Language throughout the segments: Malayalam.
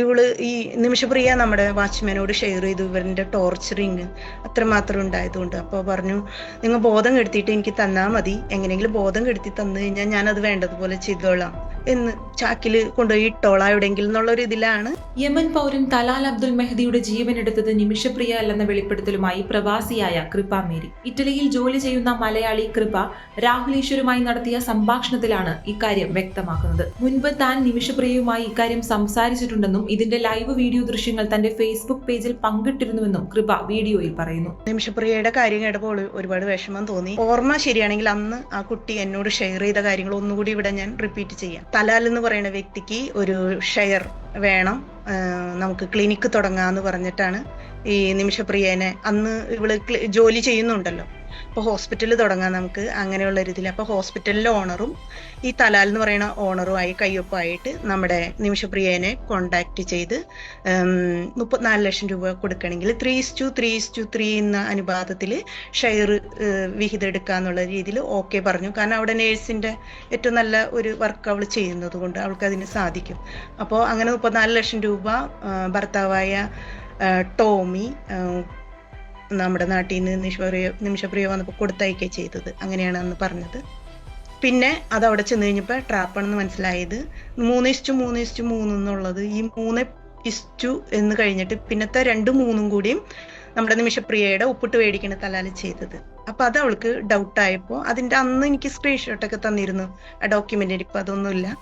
ഇവൾ ഈ നിമിഷപ്രിയ നമ്മുടെ വാച്ച്മാനോട് ഷെയർ ചെയ്തു. ഇവരുടെ ടോർച്ചറിങ് അത്രമാത്രം ഉണ്ടായതുകൊണ്ട്. അപ്പോൾ പറഞ്ഞു നിങ്ങൾ ബോധം കെടുത്തിയിട്ട് എനിക്ക് തന്നാൽ മതി. എങ്ങനെയെങ്കിലും ബോധം കെടുത്തി തന്നു കഴിഞ്ഞാൽ ഞാൻ അത് വേണ്ടതുപോലെ ചെയ്തോളാം എന്ന് ചാക്കിൽ കൊണ്ടുപോയി ഇട്ടോളാം എവിടെയെങ്കിലും എന്നുള്ള ഒരു ഇതിലാണ്. യമൻ പൗരൻ തലാൽ അബ്ദുൽ മെഹദിയുടെ ജീവൻ എടുത്തത് നിമിഷപ്രിയ അല്ലെന്ന വെളിപ്പെടുത്തലുമായി പ്രവാസിയായ കൃപ മേരി. ഇറ്റലിയിൽ ജോലി ചെയ്യുന്ന മലയാളി കൃപ രാഹുൽ ഈശ്വരുമായി നടത്തിയ സംഭാഷണത്തിലാണ് ഇക്കാര്യം വ്യക്തമാക്കുന്നത്. മുൻപ് താൻ നിമിഷപ്രിയയുമായി ഇക്കാര്യം സംസാരിച്ചിട്ടുണ്ടെന്നും ഇതിന്റെ ലൈവ് വീഡിയോ ദൃശ്യങ്ങൾ തന്റെ ഫേസ്ബുക്ക് പേജിൽ പങ്കിട്ടിരുന്നുവെന്നും കൃപ വീഡിയോയിൽ പറയുന്നു. നിമിഷപ്രിയയുടെ കാര്യം കേട്ടപ്പോൾ ഒരുപാട് വിഷമം തോന്നി. ഓർമ്മ ശരിയാണെങ്കിൽ അന്ന് ആ കുട്ടി എന്നോട് ഷെയർ ചെയ്ത കാര്യങ്ങൾ ഒന്നുകൂടി ഇവിടെ ഞാൻ റിപ്പീറ്റ് ചെയ്യാം. തലാൽ എന്ന് പറയുന്ന വ്യക്തിക്ക് ഒരു ഷെയർ വേണം. നമുക്ക് ക്ലിനിക്ക് തുടങ്ങാന്ന് പറഞ്ഞിട്ടാണ് ഈ നിമിഷപ്രിയനെ അന്ന് ഇവൾ ജോലി ചെയ്യുന്നുണ്ടല്ലോ. അപ്പോൾ ഹോസ്പിറ്റൽ തുടങ്ങാം നമുക്ക് അങ്ങനെയുള്ള രീതിയിൽ. അപ്പോൾ ഹോസ്പിറ്റലിലെ ഓണറും ഈ തലാൽ എന്ന് പറയുന്ന ഓണറുമായി കയ്യൊപ്പായിട്ട് നമ്മുടെ നിമിഷപ്രിയനെ കോണ്ടാക്ട് ചെയ്ത് മുപ്പത്തിനാല് ലക്ഷം രൂപ കൊടുക്കണമെങ്കിൽ three two three two three എന്ന അനുപാതത്തിൽ ഷെയർ വിഹിതം എടുക്കുക എന്നുള്ള രീതിയിൽ ഓക്കെ പറഞ്ഞു. കാരണം അവിടെ നേഴ്സിന്റെ ഏറ്റവും നല്ല ഒരു വർക്ക് അവൾ ചെയ്യുന്നത് കൊണ്ട് അവൾക്ക് അതിന് സാധിക്കും. അപ്പോൾ അങ്ങനെ മുപ്പത്തിനാല് ലക്ഷം രൂപ ഭർത്താവായ ടോമി നമ്മുടെ നാട്ടിൽ നിന്ന് നിമിഷപ്രിയ നിമിഷപ്രിയ വന്നപ്പോൾ കൊടുത്തയക്കുക ചെയ്തത്. അങ്ങനെയാണ് അന്ന് പറഞ്ഞത്. പിന്നെ അത് അവിടെ ചെന്ന് കഴിഞ്ഞപ്പോൾ ട്രാപ്പാണെന്ന് മനസ്സിലായത്. മൂന്ന് ഇസ്റ്റു മൂന്ന് ഇസ്റ്റു മൂന്ന് എന്നുള്ളത് ഈ മൂന്ന് ഇസ്റ്റു എന്ന് കഴിഞ്ഞിട്ട് പിന്നത്തെ രണ്ട് മൂന്നും കൂടിയും നമ്മുടെ നിമിഷപ്രിയയുടെ ഉപ്പിട്ട് മേടിക്കണ തലാൽ ചെയ്തത്. അപ്പൊ അത് അവൾക്ക് ഡൗട്ടായപ്പോൾ അതിന്റെ അന്ന് എനിക്ക് സ്ക്രീൻഷോട്ടൊക്കെ തന്നിരുന്നു. ആ ഡോക്യുമെന്റിൽ ഇപ്പൊ അതൊന്നുമില്ല.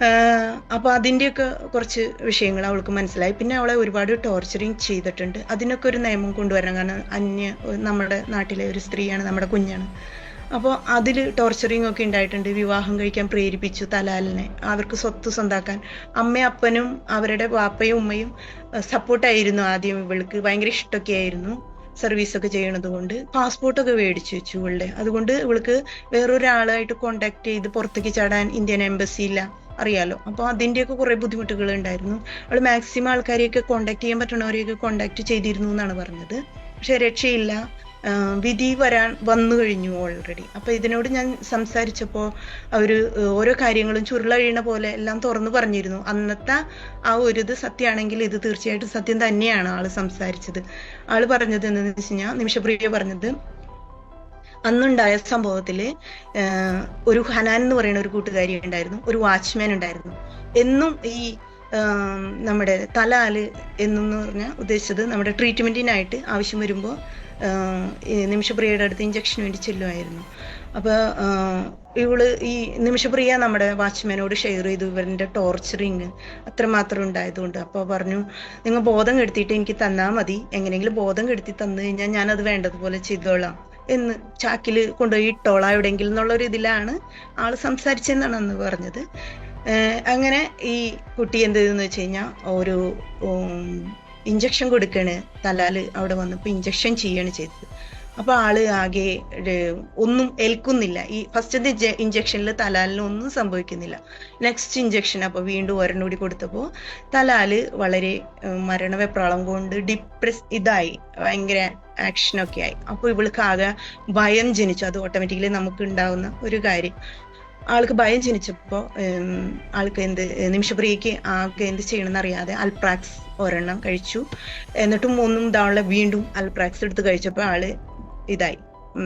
ആഹ് അപ്പൊ അതിന്റെയൊക്കെ കുറച്ച് വിഷയങ്ങൾ അവൾക്ക് മനസ്സിലായി. പിന്നെ അവളെ ഒരുപാട് ടോർച്ചറിങ് ചെയ്തിട്ടുണ്ട്. അതിനൊക്കെ ഒരു നിയമം കൊണ്ടുവരണം. കാരണം അന്യ നമ്മുടെ നാട്ടിലെ ഒരു സ്ത്രീയാണ് നമ്മുടെ കുഞ്ഞാണ്. അപ്പോൾ അതിൽ ടോർച്ചറിങ് ഒക്കെ ഉണ്ടായിട്ടുണ്ട്. വിവാഹം കഴിക്കാൻ പ്രേരിപ്പിച്ചു തലാലിനെ. അവർക്ക് സ്വത്ത് സ്വന്താക്കാൻ. അമ്മയും അപ്പനും അവരുടെ വാപ്പയും ഉമ്മയും സപ്പോർട്ടായിരുന്നു ആദ്യം ഇവൾക്ക്. ഭയങ്കര ഇഷ്ടമൊക്കെ ആയിരുന്നു സർവീസ് ഒക്കെ ചെയ്യണത് കൊണ്ട്. പാസ്പോർട്ടൊക്കെ മേടിച്ചു വെച്ചു ഇവളുടെ. അതുകൊണ്ട് ഇവൾക്ക് വേറൊരാളായിട്ട് കോണ്ടാക്ട് ചെയ്ത് പുറത്തേക്ക് ചാടാൻ ഇന്ത്യൻ എംബസി ഇല്ല. അറിയാലോ. അപ്പോൾ അതിന്റെയൊക്കെ കുറേ ബുദ്ധിമുട്ടുകൾ ഉണ്ടായിരുന്നു അവൾ മാക്സിമം ആൾക്കാരെയൊക്കെ കോണ്ടാക്ട് ചെയ്യാൻ പറ്റുന്നവരെയൊക്കെ കോണ്ടാക്ട് ചെയ്തിരുന്നു എന്നാണ് പറഞ്ഞത്. പക്ഷെ രക്ഷയില്ല. വിധി വരാൻ വന്നു കഴിഞ്ഞു ഓൾറെഡി അപ്പൊ ഇതിനോട് ഞാൻ സംസാരിച്ചപ്പോൾ അവർ ഓരോ കാര്യങ്ങളും ചുരുളഴിയണ പോലെ എല്ലാം തുറന്നു പറഞ്ഞിരുന്നു. അന്നത്തെ ആ ഒരു ഇത് സത്യമാണെങ്കിൽ ഇത് തീർച്ചയായിട്ടും സത്യം തന്നെയാണ് ആൾ സംസാരിച്ചത്. ആൾ പറഞ്ഞത് എന്താണെന്ന് വെച്ച് കഴിഞ്ഞാൽ നിമിഷപ്രിയ പറഞ്ഞത് അന്നുണ്ടായ സംഭവത്തിൽ ഒരു ഹനാൻ എന്ന് പറയുന്ന ഒരു കൂട്ടുകാരി ഉണ്ടായിരുന്നു ഒരു വാച്ച്മാൻ ഉണ്ടായിരുന്നു. എന്നും ഈ നമ്മുടെ തലാൽ എന്നു പറഞ്ഞാൽ ഉദ്ദേശിച്ചത് നമ്മുടെ ട്രീറ്റ്മെന്റിനായിട്ട് ആവശ്യം വരുമ്പോൾ നിമിഷപ്രിയയുടെ അടുത്ത് ഇഞ്ചക്ഷന് വേണ്ടി ചെല്ലുമായിരുന്നു. അപ്പോൾ ഇവൾ ഈ നിമിഷപ്രിയ നമ്മുടെ വാച്ച്മാനോട് ഷെയർ ചെയ്തു ഇവരുടെ ടോർച്ചറിങ് അത്രമാത്രം ഉണ്ടായതുകൊണ്ട്. അപ്പോൾ പറഞ്ഞു നിങ്ങൾ ബോധം കെടുത്തിയിട്ട് എനിക്ക് തന്നാൽ മതി. എങ്ങനെയെങ്കിലും ബോധം കെടുത്തി തന്നു കഴിഞ്ഞാൽ ഞാനത് വേണ്ടതുപോലെ ചെയ്തോളാം. എന്ന് ചാക്കിൽ കൊണ്ടുപോയി ഇട്ടോളാം എവിടെയെങ്കിലും എന്നുള്ളൊരു ഇതിലാണ് ആൾ സംസാരിച്ചെന്നാണ് അന്ന് പറഞ്ഞത്. അങ്ങനെ ഈ കുട്ടി എന്ത് ചെയ്തെന്ന് വെച്ച് കഴിഞ്ഞാൽ ഒരു ഇഞ്ചക്ഷൻ കൊടുക്കണ് തലാൽ അവിടെ വന്നപ്പോൾ ഇഞ്ചക്ഷൻ ചെയ്യാണ് ചെയ്തത്. അപ്പൊ ആൾ ആകെ ഒന്നും ഏൽക്കുന്നില്ല. ഈ ഫസ്റ്റത്തെ ഇഞ്ചക്ഷനിൽ തലാലിന് ഒന്നും സംഭവിക്കുന്നില്ല. നെക്സ്റ്റ് ഇഞ്ചക്ഷൻ അപ്പൊ വീണ്ടും ഒരെണ്ണം കൂടി കൊടുത്തപ്പോൾ തലാൽ വളരെ മരണവെപ്രാളം കൊണ്ട് ഡിപ്രസ് ഇതായി. ഭയങ്കര ആക്ഷനൊക്കെ ആയി. അപ്പോൾ ഇവൾക്ക് ആകെ ഭയം ജനിച്ചു. അത് ഓട്ടോമാറ്റിക്കലി നമുക്ക് ഉണ്ടാവുന്ന ഒരു കാര്യം. ആൾക്ക് ഭയം ജനിച്ചപ്പോൾ ആൾക്ക് എന്ത് നിമിഷപ്രിയക്ക് ആൾക്ക് എന്ത് ചെയ്യണമെന്ന് അറിയാതെ അൽപ്രാക്സ് ഒരെണ്ണം കഴിച്ചു. എന്നിട്ടും ഒന്നും ഇതാവുള്ള വീണ്ടും അൽപ്രാക്സ് എടുത്ത് കഴിച്ചപ്പോൾ ആൾ ഇതായി.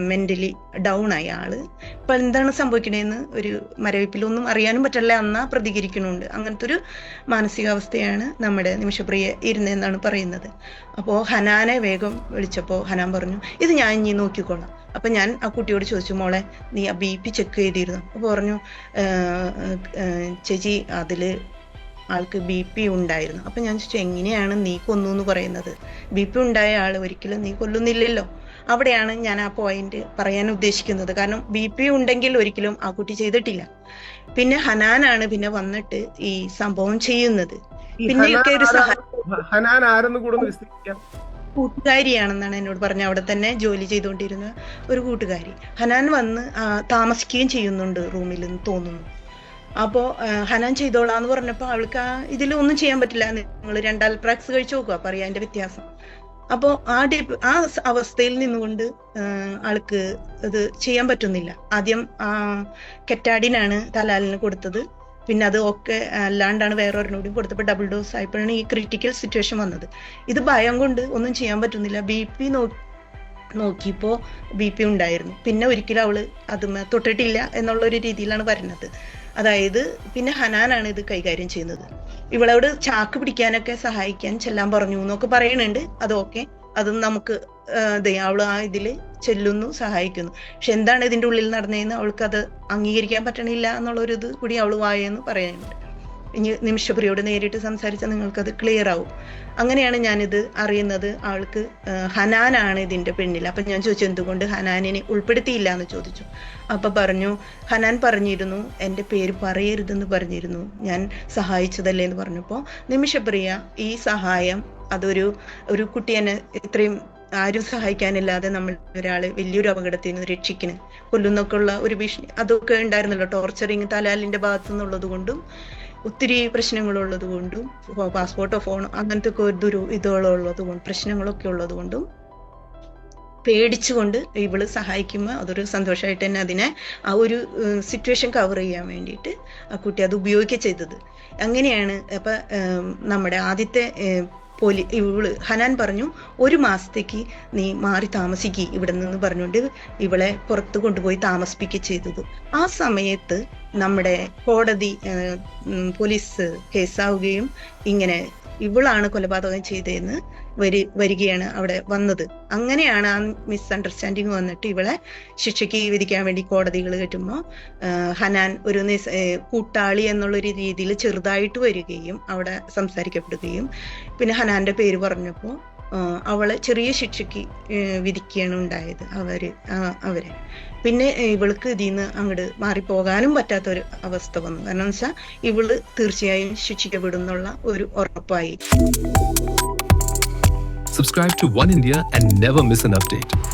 മെന്റലി ഡൗൺ ആയി ആൾ. ഇപ്പൊ എന്താണ് സംഭവിക്കണേന്ന് ഒരു മരവിപ്പിലൊന്നും അറിയാനും പറ്റില്ല എന്നാ പ്രതികരിക്കണുണ്ട്. അങ്ങനത്തെ ഒരു മാനസികാവസ്ഥയാണ് നമ്മുടെ നിമിഷപ്രിയ ഇരുന്നെന്നാണ് പറയുന്നത്. അപ്പോ ഹനാനെ വേഗം വിളിച്ചപ്പോൾ ഹനാൻ പറഞ്ഞു ഇത് ഞാൻ ഇനി നോക്കിക്കോളാം. അപ്പൊ ഞാൻ ആ കുട്ടിയോട് ചോദിച്ചു മോളെ നീ ആ ബി പി ചെക്ക് ചെയ്തിരുന്നു? അപ്പൊ പറഞ്ഞു "ഏഹ്, ഏഹ്, ചേച്ചി അതിൽ ആൾക്ക് ബി പി ഉണ്ടായിരുന്നു. അപ്പൊ ഞാൻ ചോദിച്ചു എങ്ങനെയാണ് നീ കൊന്നു എന്ന് പറയുന്നത്? ബി പി ഉണ്ടായ ആൾ ഒരിക്കലും നീ കൊല്ലുന്നില്ലല്ലോ. അവിടെയാണ് ഞാൻ ആ പോയിന്റ് പറയാൻ ഉദ്ദേശിക്കുന്നത്. കാരണം ബി പി ഉണ്ടെങ്കിൽ ഒരിക്കലും ആ കുട്ടി ചെയ്തിട്ടില്ല. പിന്നെ ഹനാനാണ് പിന്നെ വന്നിട്ട് ഈ സംഭവം ചെയ്യുന്നത്. പിന്നെ ഒരു സഹായം കൂട്ടുകാരിയാണെന്നാണ് എന്നോട് പറഞ്ഞത് അവിടെ തന്നെ ജോലി ചെയ്തുകൊണ്ടിരുന്ന ഒരു കൂട്ടുകാരി. ഹനാൻ വന്ന് താമസിക്കുകയും ചെയ്യുന്നുണ്ട് റൂമിൽ എന്ന് തോന്നുന്നു. അപ്പോ ആ, ഹനാൻ ചെയ്തോളാന്ന് പറഞ്ഞപ്പോ അവൾക്ക് ആ ഇതിൽ ഒന്നും ചെയ്യാൻ പറ്റില്ല. നിങ്ങൾ രണ്ടാൽ പ്രാക്സ് കഴിച്ചു നോക്കുക അപ്പൊ അതിന്റെ വ്യത്യാസം. അപ്പോ ആ ഡി ആ അവസ്ഥയിൽ നിന്നുകൊണ്ട് ആൾക്ക് ഇത് ചെയ്യാൻ പറ്റുന്നില്ല. ആദ്യം ആ കെറ്റാഡിനാണ് തലാലിന് കൊടുത്തത്. പിന്നെ അത് ഒക്കെ അല്ലാണ്ടാണ് വേറെ ഒരെണ്ണോടും കൊടുത്തപ്പോൾ ഡബിൾ ഡോസ് ആയപ്പോഴാണ് ഈ ക്രിറ്റിക്കൽ സിറ്റുവേഷൻ വന്നത്. ഇത് ഭയം കൊണ്ട് ഒന്നും ചെയ്യാൻ പറ്റുന്നില്ല. ബി പി നോക്കിയപ്പോൾ ബി പി ഉണ്ടായിരുന്നു. പിന്നെ ഒരിക്കലും അവൾ അത് തൊട്ടിട്ടില്ല എന്നുള്ള ഒരു രീതിയിലാണ് വരുന്നത്. അതായത് പിന്നെ ഹനാനാണ് ഇത് കൈകാര്യം ചെയ്യുന്നത്. ഇവളോട് ചാക്ക് പിടിക്കാനൊക്കെ സഹായിക്കാൻ ചെല്ലാൻ പറഞ്ഞു എന്നൊക്കെ പറയുന്നുണ്ട് അതൊക്കെ അതും നമുക്ക് അവൾ ആ ഇതിൽ ചെല്ലുന്നു സഹായിക്കുന്നു. പക്ഷെ എന്താണ് ഇതിന്റെ ഉള്ളിൽ നടന്നതെന്ന് അവൾക്ക് അത് അംഗീകരിക്കാൻ പറ്റണില്ല എന്നുള്ളൊരു ഇത് കൂടി അവൾ വായെന്ന് പറയുന്നുണ്ട് ഇനി നിമിഷപ്രിയോട് നേരിട്ട് സംസാരിച്ചാൽ നിങ്ങൾക്കത് ക്ലിയർ ആവും. അങ്ങനെയാണ് ഞാനിത് അറിയുന്നത്. ആൾക്ക് ഹനാനാണ് ഇതിന്റെ പെണ്ണിൽ അപ്പം ഞാൻ ചോദിച്ചു എന്തുകൊണ്ട് ഹനാനിനെ ഉൾപ്പെടുത്തിയില്ല? എന്ന് ചോദിച്ചു. അപ്പം പറഞ്ഞു ഹനാൻ പറഞ്ഞിരുന്നു എന്റെ പേര് പറയരുതെന്ന് പറഞ്ഞിരുന്നു. ഞാൻ സഹായിച്ചതല്ലേ? എന്ന് പറഞ്ഞപ്പോൾ നിമിഷപ്രിയ ഈ സഹായം അതൊരു ഒരു കുട്ടി എന്നെ ഇത്രയും ആരും സഹായിക്കാനില്ലാതെ നമ്മൾ ഒരാൾ വലിയൊരു അപകടത്തിൽ നിന്ന് രക്ഷിക്കണം. കൊല്ലുന്നൊക്കെ ഉള്ള ഒരു ഭീഷണി അതൊക്കെ ഉണ്ടായിരുന്നല്ലോ. ടോർച്ചറിങ് തലാലിന്റെ ഭാഗത്തു നിന്നുള്ളത് കൊണ്ടും ഒത്തിരി പ്രശ്നങ്ങളുള്ളത് കൊണ്ടും പാസ്പോർട്ടോ ഫോണോ അങ്ങനത്തെ ഒക്കെ ഒരു ദുരു ഇതുകളുള്ളത് കൊണ്ട് പ്രശ്നങ്ങളൊക്കെ ഉള്ളത് കൊണ്ടും പേടിച്ചുകൊണ്ട് ഇവൾ സഹായിക്കുമ്പോൾ അതൊരു സന്തോഷമായിട്ട് തന്നെ അതിനെ ആ ഒരു സിറ്റുവേഷൻ കവർ ചെയ്യാൻ വേണ്ടിയിട്ട് ആ കുട്ടി അത് ഉപയോഗിക്കുക ചെയ്തത്. അങ്ങനെയാണ് അപ്പൊ നമ്മുടെ ആദ്യത്തെ പോലി ഇവൾ ഹനാൻ പറഞ്ഞു ഒരു മാസത്തേക്ക് നീ മാറി താമസിക്കി ഇവിടെ നിന്ന് പറഞ്ഞുകൊണ്ട് ഇവളെ പുറത്ത് കൊണ്ടുപോയി താമസിപ്പിക്കുക ചെയ്തത്. ആ സമയത്ത് നമ്മുടെ കോടതി പോലീസ് കേസാവുകയും ഇങ്ങനെ ഇവളാണ് കൊലപാതകം ചെയ്തതെന്ന് വരി വരികയാണ് അവിടെ വന്നത്. അങ്ങനെയാണ് ആ മിസ് അണ്ടർസ്റ്റാൻഡിങ് വന്നിട്ട് ഇവളെ ശിക്ഷയ്ക്ക് വിധിക്കാൻ വേണ്ടി കോടതികൾ കെട്ടുമ്പോൾ ഹനാൻ ഒരു കൂട്ടാളി എന്നുള്ളൊരു രീതിയിൽ ചെറുതായിട്ട് വരികയും അവിടെ സംസാരിക്കപ്പെടുകയും പിന്നെ ഹനാന്റെ പേര് പറഞ്ഞപ്പോൾ അവളെ ചെറിയ ശിക്ഷയ്ക്ക് വിധിക്കുകയാണ് ഉണ്ടായത്. അവർ അവരെ. പിന്നെ ഇവൾക്ക് ഇതിൽ നിന്ന് അങ്ങോട്ട് മാറിപ്പോകാനും പറ്റാത്ത ഒരു അവസ്ഥ വന്നു. കാരണം വെച്ചാൽ ഇവൾ തീർച്ചയായും ശിക്ഷിക്കപ്പെടും എന്നുള്ള ഒരു ഉറപ്പായി. Subscribe to One India and never miss an update.